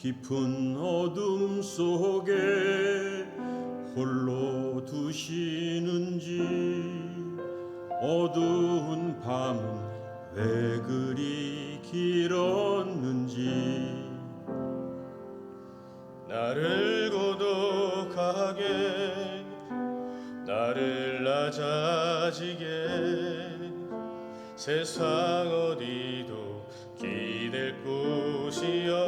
깊은 어둠 속에 홀로 두시는지 어두운 밤은 왜 그리 길었는지 나를 고독하게 나를 낮아지게 세상 어디도 기댈 곳이 없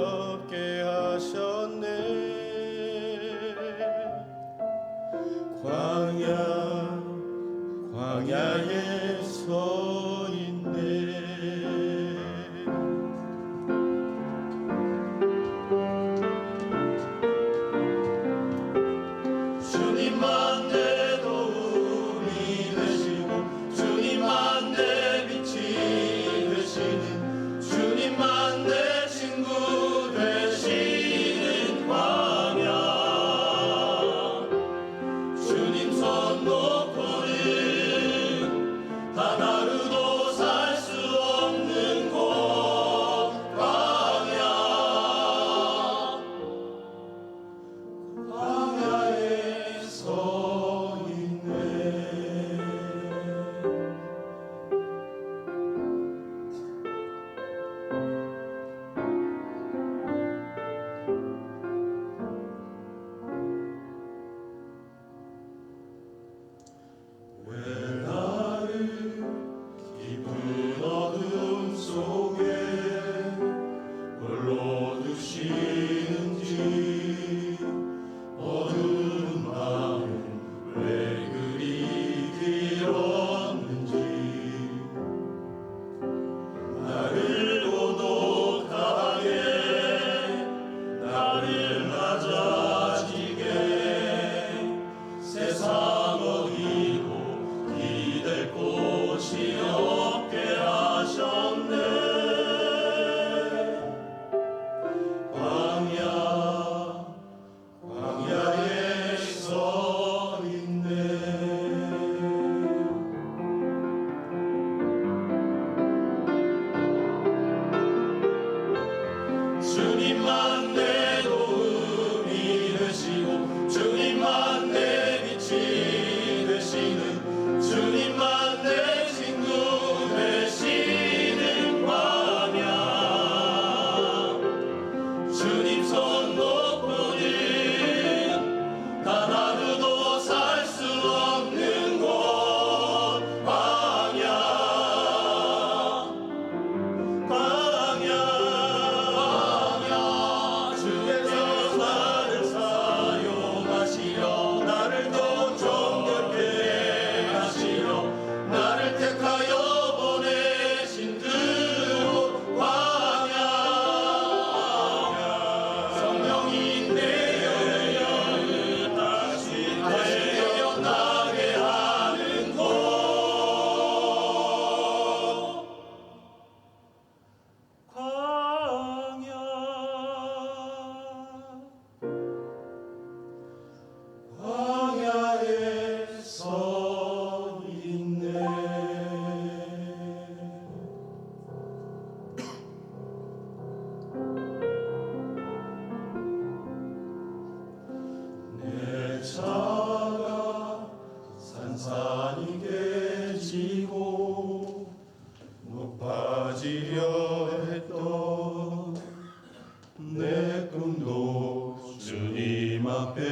내 꿈도 주님 앞에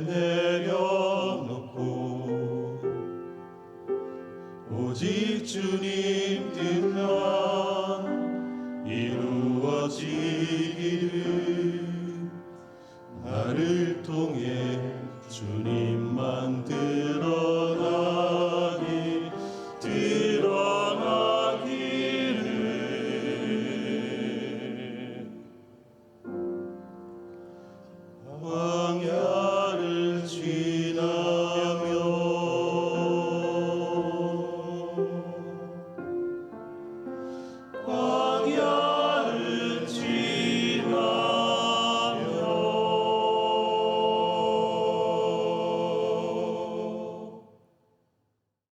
내려놓고 오직 주님 뜻만 이루어지기를